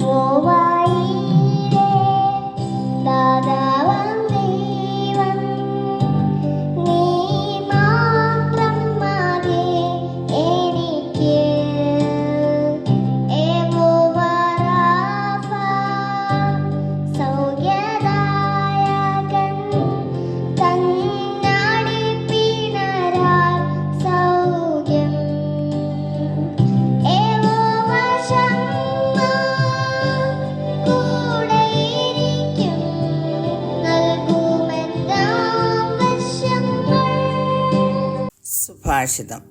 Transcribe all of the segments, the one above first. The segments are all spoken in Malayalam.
我。问 സുഭാഷിതം.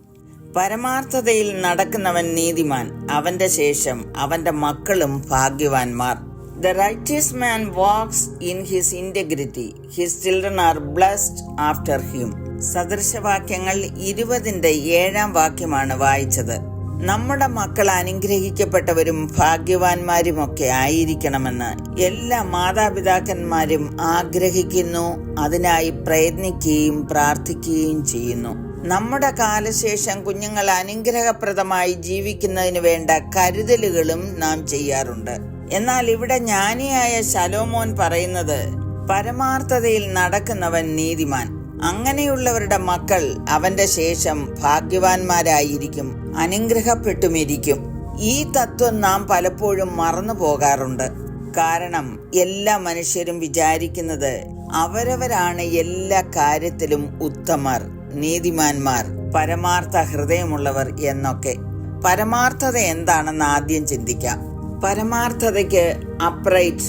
പരമാർത്ഥതയിൽ നടക്കുന്നവൻ നീതിമാൻ അവന്റെ ശേഷം അവന്റെ മക്കളും ഭാഗ്യവാന്മാർ. The righteous man walks in his integrity his children are blessed after him സദൃശവാക്യങ്ങൾ ഇരുപതിന്റെ ഏഴാം വാക്യമാണ് വായിച്ചത്. നമ്മുടെ മക്കൾ അനുഗ്രഹിക്കപ്പെട്ടവരും ഭാഗ്യവാന്മാരുമൊക്കെ ആയിരിക്കണമെന്ന് എല്ലാ മാതാപിതാക്കന്മാരും ആഗ്രഹിക്കുന്നു അതിനായി പ്രയത്നിക്കുകയും പ്രാർത്ഥിക്കുകയും ചെയ്യുന്നു. നമ്മുടെ കാലശേഷം കുഞ്ഞുങ്ങൾ അനുഗ്രഹപ്രദമായി ജീവിക്കുന്നതിന് വേണ്ട കരുതലുകളും നാം ചെയ്യാറുണ്ട്. എന്നാൽ ഇവിടെ ജ്ഞാനിയായ ശലോമോൻ പറയുന്നത് പരമാർത്ഥതയിൽ നടക്കുന്നവൻ നീതിമാൻ. അങ്ങനെയുള്ളവരുടെ മക്കൾ അവന്റെ ശേഷം ഭാഗ്യവാന്മാരായിരിക്കും അനുഗ്രഹപ്പെട്ടുമിരിക്കും. ഈ തത്വം നാം പലപ്പോഴും മറന്നു പോകാറുണ്ട് കാരണം എല്ലാ മനുഷ്യരും വിചാരിക്കുന്നത് അവരവരാണ് എല്ലാ കാര്യത്തിലും ഉത്തമർ നീതിമാന്മാർ പരമാർത്ഥ ഹൃദയമുള്ളവർ എന്നൊക്കെ. പരമാർത്ഥത എന്താണെന്ന് ആദ്യം ചിന്തിക്കാം. പരമാർത്ഥതയ്ക്ക് അപ്രൈറ്റ്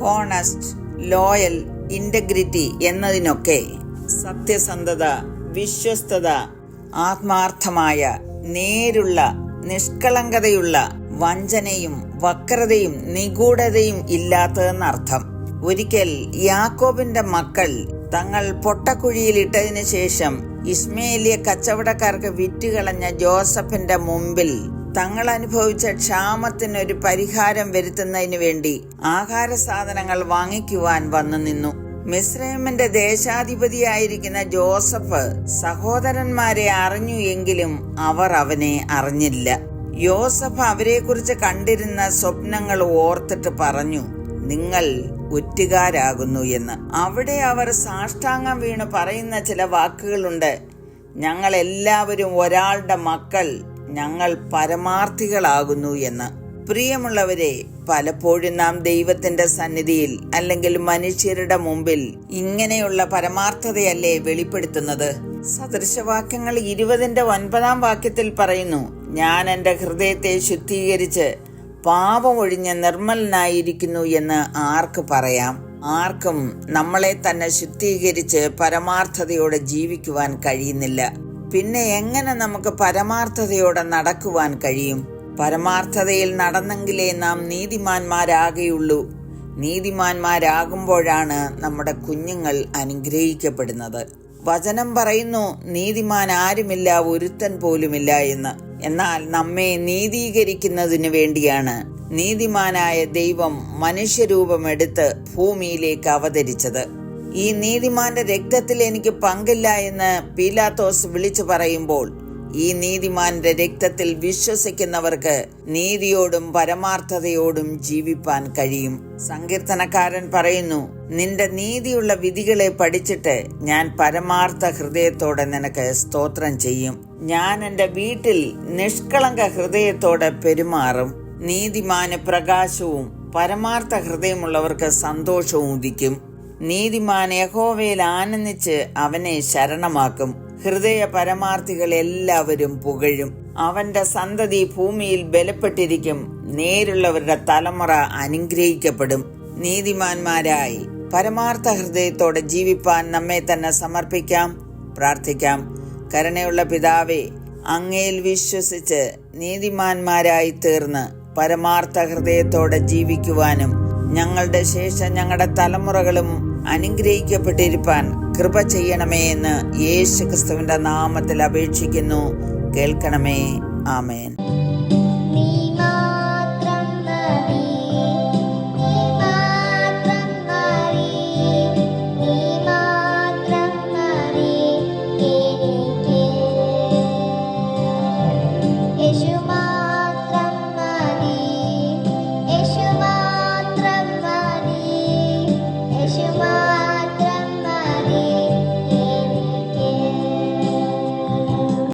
ഹോണസ്റ്റ് ലോയൽ ഇന്റഗ്രിറ്റി എന്നതിനൊക്കെ സത്യസന്ധത വിശ്വസ്തത ആത്മാർത്ഥമായ നേരുള്ള നിഷ്കളങ്കതയുള്ള വഞ്ചനയും വക്രതയും നിഗൂഢതയും ഇല്ലാത്തതെന്നർത്ഥം. ഒരിക്കൽ യാക്കോബിന്റെ മക്കൾ തങ്ങൾ പൊട്ടക്കുഴിയിലിട്ടതിനു ശേഷം ഇസ്മേലിയ കച്ചവടക്കാർക്ക് വിറ്റുകളഞ്ഞ ജോസഫിന്റെ മുമ്പിൽ തങ്ങൾ അനുഭവിച്ച ക്ഷാമത്തിന് ഒരു പരിഹാരം വരുത്തുന്നതിനു വേണ്ടി ആഹാര സാധനങ്ങൾ വാങ്ങിക്കുവാൻ വന്നു നിന്നു. മിസ്രൈമിന്റെ ദേശാധിപതിയായിരിക്കുന്ന ജോസഫ് സഹോദരന്മാരെ അറിഞ്ഞു എങ്കിലും അവർ അവനെ അറിഞ്ഞില്ല. യോസഫ് അവരെക്കുറിച്ച് കണ്ടിരുന്ന സ്വപ്നങ്ങൾ ഓർത്തിട്ട് പറഞ്ഞു നിങ്ങൾ ഒറ്റുകാരാകുന്നു എന്ന്. അവിടെ അവർ സാഷ്ടാംഗം വീണ് പറയുന്ന ചില വാക്കുകളുണ്ട്. ഞങ്ങൾ എല്ലാവരും ഒരാളുടെ മക്കൾ ഞങ്ങൾ പരമാർത്ഥികളാകുന്നു എന്ന്. പ്രിയമുള്ളവരെ പലപ്പോഴും നാം ദൈവത്തിന്റെ സന്നിധിയിൽ അല്ലെങ്കിൽ മനുഷ്യരുടെ മുമ്പിൽ ഇങ്ങനെയുള്ള പരമാർത്ഥതയല്ലേ വെളിപ്പെടുത്തുന്നത്? സദൃശവാക്യങ്ങൾ ഇരുപതിന്റെ ഒൻപതാം വാക്യത്തിൽ പറയുന്നു ഞാൻ എന്റെ ഹൃദയത്തെ ശുദ്ധീകരിച്ച് പാപമൊഴിഞ്ഞ് നിർമ്മലനായിരിക്കുന്നു എന്ന് ആർക്ക് പറയാം? ആർക്കും നമ്മളെ തന്നെ ശുദ്ധീകരിച്ച് പരമാർത്ഥതയോടെ ജീവിക്കുവാൻ കഴിയുന്നില്ല. പിന്നെ എങ്ങനെ നമുക്ക് പരമാർത്ഥതയോടെ നടക്കുവാൻ കഴിയും? പരമാർത്ഥതയിൽ നടന്നെങ്കിലേ നാം നീതിമാന്മാരാകെയുള്ളൂ നീതിമാന്മാരാകുമ്പോഴാണ് നമ്മുടെ കുഞ്ഞുങ്ങൾ അനുഗ്രഹിക്കപ്പെടുന്നത്. വചനം പറയുന്നു നീതിമാൻ ആരുമില്ല ഒരുത്തൻ പോലുമില്ല എന്ന്. എന്നാൽ നമ്മെ നീതീകരിക്കുന്നതിനു വേണ്ടിയാണ് നീതിമാനായ ദൈവം മനുഷ്യരൂപമെടുത്ത് ഭൂമിയിലേക്ക് അവതരിച്ചത്. ഈ നീതിമാന്റെ രക്തത്തിൽ എനിക്ക് പങ്കില്ല എന്ന് പീലാത്തോസ് വിളിച്ചു പറയുമ്പോൾ ഈ നീതിമാന്റെ രക്തത്തിൽ വിശ്വസിക്കുന്നവർക്ക് നീതിയോടും പരമാർത്ഥതയോടും ജീവിപ്പാൻ കഴിയും. സങ്കീർത്തനക്കാരൻ പറയുന്നു നിന്റെ നീതിയുള്ള വിധികളെ പഠിച്ചിട്ട് ഞാൻ പരമാർത്ഥ ഹൃദയത്തോടെ നിനക്ക് സ്തോത്രം ചെയ്യും. ഞാൻ എന്റെ വീട്ടിൽ നിഷ്കളങ്ക ഹൃദയത്തോടെ പെരുമാറും. നീതിമാന് പ്രകാശവും പരമാർത്ഥ ഹൃദയമുള്ളവർക്ക് സന്തോഷവും ഉദിക്കും. നീതിമാൻ യഹോവയിൽ ആനന്ദിച്ച് അവനെ ശരണമാക്കും. ഹൃദയ പരമാർത്ഥികൾ എല്ലാവരും പുകഴും. അവന്റെ സന്തതി ഭൂമിയിൽ ബലപ്പെട്ടിരിക്കും. നേരുള്ളവരുടെ തലമുറ അനുഗ്രഹിക്കപ്പെടും. നീതിമാന്മാരായി പരമാർത്ഥ ഹൃദയത്തോടെ ജീവിപ്പാൻ നമ്മെ തന്നെ സമർപ്പിക്കാം. പ്രാർത്ഥിക്കാം. കരുണയുള്ള പിതാവേ അങ്ങയിൽ വിശ്വസിച്ച് നീതിമാന്മാരായി തീർന്ന് പരമാർത്ഥ ഹൃദയത്തോടെ ജീവിക്കുവാനും ഞങ്ങളുടെ ശേഷം ഞങ്ങളുടെ തലമുറകളും അനുഗ്രഹിക്കപ്പെട്ടിരിപ്പാൻ കൃപ ചെയ്യണമേ എന്ന് യേശു ക്രിസ്തുവിന്റെ നാമത്തിൽ അപേക്ഷിക്കുന്നു. കേൾക്കണമേ. ആമേൻ.